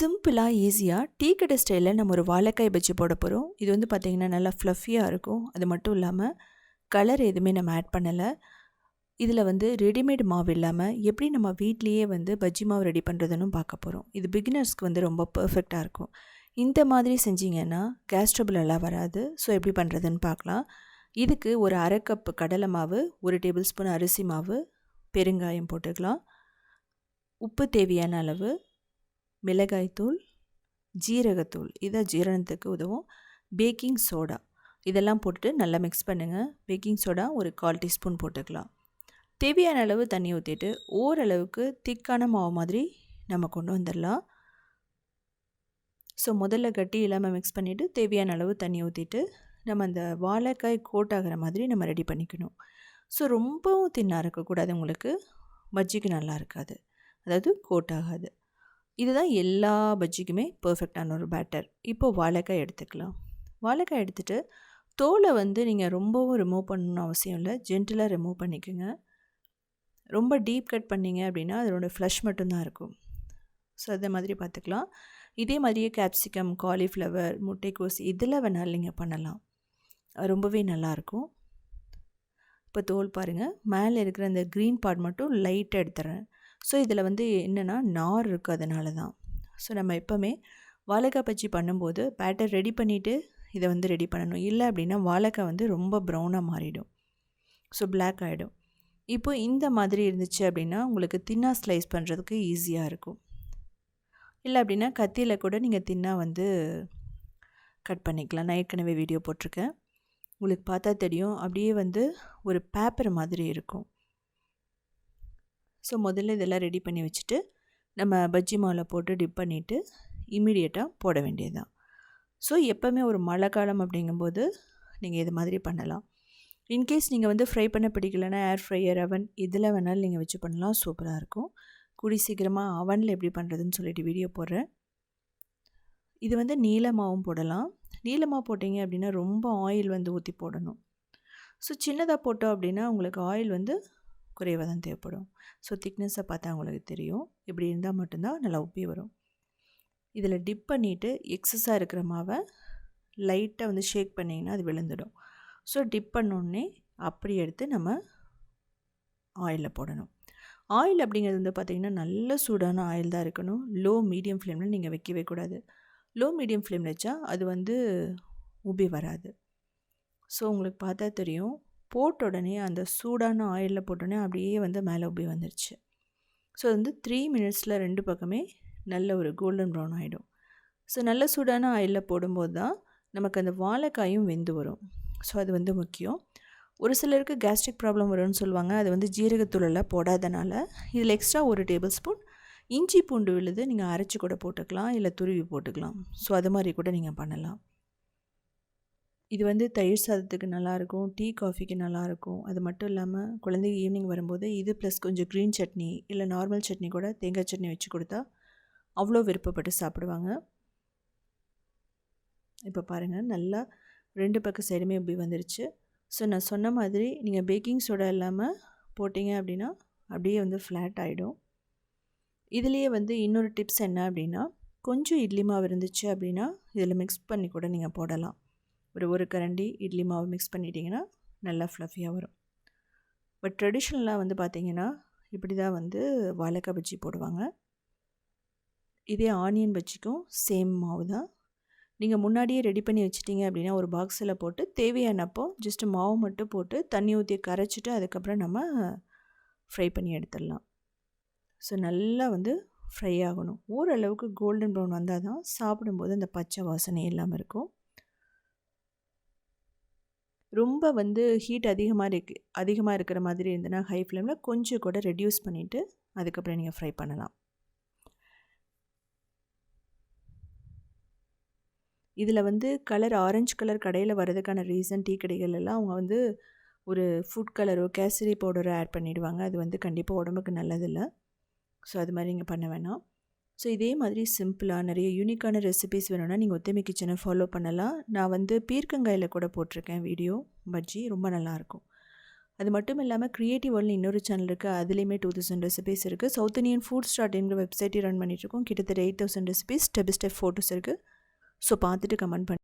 சிம்பிளாக ஈஸியாக டீ கடை ஸ்டைலில் நம்ம ஒரு வாழைக்காய் பஜ்ஜி போட போகிறோம் இது வந்து பார்த்திங்கன்னா நல்லா ஃப்ளஃபியாக இருக்கும். அது மட்டும் இல்லாமல் கலர் எதுவுமே நம்ம ஆட் பண்ணலை. இதில் வந்து ரெடிமேட் மாவு இல்லாமல் எப்படி நம்ம வீட்லேயே வந்து பஜ்ஜி மாவு ரெடி பண்ணுறதுன்னு பார்க்க போகிறோம் இது பிகினர்ஸ்க்கு வந்து ரொம்ப பர்ஃபெக்டாக இருக்கும். இந்த மாதிரி செஞ்சீங்கன்னா கேஸ் ட்ரபிள் எல்லாம் வராது. ஸோ எப்படி பண்ணுறதுன்னு பார்க்கலாம். இதுக்கு ஒரு அரை கப் கடலை மாவு ஒரு டேபிள் ஸ்பூன் அரிசி மாவு பெருங்காயம் போட்டுக்கலாம். உப்பு தேவையான அளவு மிளகாய்த்தூள் ஜீரகத்தூள். இதை ஜீரணத்துக்கு உதவும். Baking soda. இதெல்லாம் போட்டுட்டு நல்லா மிக்ஸ் பண்ணுங்கள் பேக்கிங் சோடா ஒரு கால் டீஸ்பூன் போட்டுக்கலாம். தேவையான அளவு தண்ணி ஊற்றிட்டு ஓரளவுக்கு திக்கான மாவு மாதிரி நம்ம கொண்டு வந்துடலாம். ஸோ முதல்ல கட்டி இல்லாமல் மிக்ஸ் பண்ணிவிட்டு தேவையான அளவு தண்ணி ஊற்றிட்டு நம்ம அந்த வாழைக்காய் கோட் ஆகிற மாதிரி நம்ம ரெடி பண்ணிக்கணும். ஸோ ரொம்பவும் தின்னாக இருக்கக்கூடாது உங்களுக்கு. பஜ்ஜிக்கு நல்லா இருக்காது. அதாவது கோட் ஆகாது இதுதான் எல்லா பஜ்ஜிக்குமே பர்ஃபெக்டான ஒரு பேட்டர் இப்போது வாழைக்காய் எடுத்துக்கலாம். வாழைக்காய் எடுத்துகிட்டு தோலை வந்து நீங்கள் ரொம்பவும் ரிமூவ் பண்ணணும்னு அவசியம் இல்லை. ஜென்டிலாக ரிமூவ் பண்ணிக்கோங்க. ரொம்ப டீப் கட் பண்ணிங்க அப்படின்னா அதனோட ஃப்ளஷ் மட்டும்தான் இருக்கும். ஸோ அதே மாதிரி பார்த்துக்கலாம். இதே மாதிரியே கேப்சிகம் காலிஃப்ளவர் முட்டைக்கோஸ் இதில் வேணாலும் நீங்கள் பண்ணலாம். ரொம்பவே நல்லாயிருக்கும். இப்போ தோல் பாருங்கள் மேலே இருக்கிற அந்த க்ரீன் பார்ட் மட்டும் லைட்டாக எடுத்துறேன் ஸோ இதில் வந்து என்னென்னா நார் இருக்குது அதனால தான் ஸோ நம்ம எப்போவுமே வாழைக்காய் பச்சி பண்ணும்போது பேட்டர் ரெடி பண்ணிவிட்டு இதை வந்து ரெடி பண்ணணும். இல்லை அப்படின்னா வாழைக்காய் வந்து ரொம்ப ப்ரௌனாக மாறிடும். ஸோ பிளாக் ஆகிடும் இப்போ இந்த மாதிரி இருந்துச்சு அப்படின்னா உங்களுக்கு தின்னாக ஸ்லைஸ் பண்ணுறதுக்கு ஈஸியாக இருக்கும். இல்லை அப்படின்னா கத்தியில் கூட நீங்கள் தின்னாக வந்து கட் பண்ணிக்கலாம். நான் ஏற்கனவே வீடியோ போட்டிருக்கேன். உங்களுக்கு பார்த்தா தெரியும். அப்படியே வந்து ஒரு பேப்பர் மாதிரி இருக்கும். ஸோ முதல்ல இதெல்லாம் ரெடி பண்ணி வச்சுட்டு நம்ம பஜ்ஜி மாவில் போட்டு டிப் பண்ணிவிட்டு இமீடியட்டாக போட வேண்டியது தான் ஸோ எப்போவுமே ஒரு மழை காலம் அப்படிங்கும்போது நீங்கள் இது மாதிரி பண்ணலாம். இன்கேஸ் நீங்கள் வந்து ஃப்ரை பண்ண பிடிக்கலன்னா ஏர் ஃப்ரையர் அவன் இதில் வேணாலும் நீங்கள் வச்சு பண்ணலாம். சூப்பராக இருக்கும். கூடி சீக்கிரமாக அவனில் எப்படி பண்ணுறதுன்னு சொல்லிட்டு வீடியோ போடுறேன். இது வந்து நீளமாகவும் போடலாம். நீளமாக போட்டிங்க அப்படின்னா ரொம்ப ஆயில் வந்து ஊற்றி போடணும். ஸோ சின்னதாக போட்டோம் அப்படின்னா உங்களுக்கு ஆயில் வந்து குறைவாக தான் தேவைப்படும். ஸோ திக்னஸை பார்த்தா உங்களுக்கு தெரியும். இப்படி இருந்தால் மட்டும்தான் நல்லா உப்பி வரும். இதில் டிப் பண்ணிவிட்டு எக்ஸஸாக இருக்கிற மாவை லைட்டாக வந்து ஷேக் பண்ணிங்கன்னா அது விழுந்துடும். ஸோ டிப் பண்ணோடனே அப்படி எடுத்து நம்ம ஆயிலில் போடணும். ஆயில் அப்படிங்கிறது வந்து பார்த்திங்கன்னா நல்ல சூடான ஆயில் தான் இருக்கணும். லோ மீடியம் ஃப்ளேமில் நீங்கள் வைக்கவே கூடாது. லோ மீடியம் ஃப்ளேமில் வச்சா அது வந்து உபி வராது. ஸோ உங்களுக்கு பார்த்தா தெரியும். போட்ட உடனே அந்த சூடான ஆயிலில் போட்டோடனே அப்படியே வந்து மேலே உப்பி வந்துருச்சு. ஸோ வந்து த்ரீ மினிட்ஸில் ரெண்டு பக்கமே நல்ல ஒரு கோல்டன் ப்ரௌன் ஆகிடும் ஸோ நல்ல சூடான ஆயிலில் போடும்போது தான் நமக்கு அந்த வாழைக்காயும் வெந்து வரும். ஸோ அது வந்து முக்கியம். ஒரு சிலருக்கு கேஸ்ட்ரிக் ப்ராப்ளம் வரும்னு சொல்லுவாங்க. அது வந்து ஜீரகத்தூளெல்லாம் போடாதனால இதில் எக்ஸ்ட்ரா ஒரு டேபிள் ஸ்பூன் இஞ்சி பூண்டு விழுது நீங்கள் அரைச்சி கூட போட்டுக்கலாம் இல்லை துருவி போட்டுக்கலாம். ஸோ அது மாதிரி கூட நீங்கள் பண்ணலாம். இது வந்து தயிர் சாதத்துக்கு நல்லாயிருக்கும் டீ காஃபிக்கு நல்லாயிருக்கும். அது மட்டும் இல்லாமல் குழந்தைங்க ஈவினிங் வரும்போது இது ப்ளஸ் கொஞ்சம் க்ரீன் சட்னி இல்லை நார்மல் சட்னி கூட தேங்காய் சட்னி வச்சு கொடுத்தா அவ்வளோ விருப்பப்பட்டு சாப்பிடுவாங்க. இப்போ பாருங்கள் நல்லா ரெண்டு பக்கம் சைடுமே இப்படி வந்துருச்சு. ஸோ நான் சொன்ன மாதிரி நீங்கள் பேக்கிங் சோடா இல்லாமல் போட்டிங்க அப்படின்னா அப்படியே வந்து ஃப்ளாட் ஆகிடும் இதுலேயே வந்து இன்னொரு டிப்ஸ் என்ன அப்படின்னா கொஞ்சம் இட்லி மாவு இருந்துச்சு அப்படின்னா இதில் மிக்ஸ் பண்ணி கூட நீங்கள் போடலாம். ஒரு ஒரு கரண்டி இட்லி மாவு மிக்ஸ் பண்ணிட்டீங்கன்னா நல்லா ஃப்ளஃபியாக வரும். பட் ட்ரெடிஷ்னலாக வந்து பார்த்திங்கன்னா இப்படி தான் வந்து வாழைக்காய் பஜ்ஜி போடுவாங்க. இதே ஆனியன் பஜ்ஜிக்கும் சேம் மாவு தான் நீங்கள் முன்னாடியே ரெடி பண்ணி வச்சிட்டிங்க அப்படின்னா ஒரு பாக்ஸில் போட்டு தேவையானப்போ ஜஸ்ட்டு மாவு மட்டும் போட்டு தண்ணி ஊற்றி கரைச்சிட்டு அதுக்கப்புறம் நம்ம ஃப்ரை பண்ணி எடுத்துடலாம். ஸோ நல்லா வந்து ஃப்ரை ஆகணும். ஓரளவுக்கு கோல்டன் ப்ரௌன் வந்தால் தான் சாப்பிடும்போது அந்த பச்சை வாசனை இல்லாமல் இருக்கும். ரொம்ப வந்து ஹீட் அதிகமாக இருக்கு அதிகமாக இருக்கிற மாதிரி இருந்ததுன்னா ஹை ஃப்ளேமில் கொஞ்சம் கூட ரெடியூஸ் பண்ணிவிட்டு அதுக்கப்புறம் நீங்கள் ஃப்ரை பண்ணலாம். இதில் வந்து கலர் ஆரஞ்சு கலர் கடையில் வர்றதுக்கான ரீசன் டீ கடைகள் எல்லாம் அவங்க வந்து ஒரு ஃபுட் கலரோ கேசரி பவுடரோ ஆட் பண்ணிவிடுவாங்க அது வந்து கண்டிப்பாக உடம்புக்கு நல்லதில்லை. ஸோ அது மாதிரி நீங்கள் பண்ண வேணாம். ஸோ இதே மாதிரி சிம்பிளாக நிறைய யூனிக்கான ரெசிபிஸ் வேணும்னா நீங்கள் ஒத்தமை கிச்சனை ஃபாலோ பண்ணலாம். நான் வந்து பீர்க்கங்காயில் கூட போட்டிருக்கேன் வீடியோ பஜ்ஜி ரொம்ப நல்லாயிருக்கும். அது மட்டும் இல்லாமல் க்ரியேட்டிவ் வேர்ல்டு இன்னொரு சேனல் இருக்குது அதுலேயுமே டூ தௌசண்ட் ரெசிபீஸ் இருக்குது சவுத் இந்தியன் ஃபுட் ஸ்டார்ட்ங்கிற வெப்சைட்டையும் ரன் பண்ணிகிட்ருக்கோம் கிட்டத்தட்ட eight thousand recipes step step photos இருக்குது ஸோ பார்த்துட்டு கமெண்ட் பண்ணி.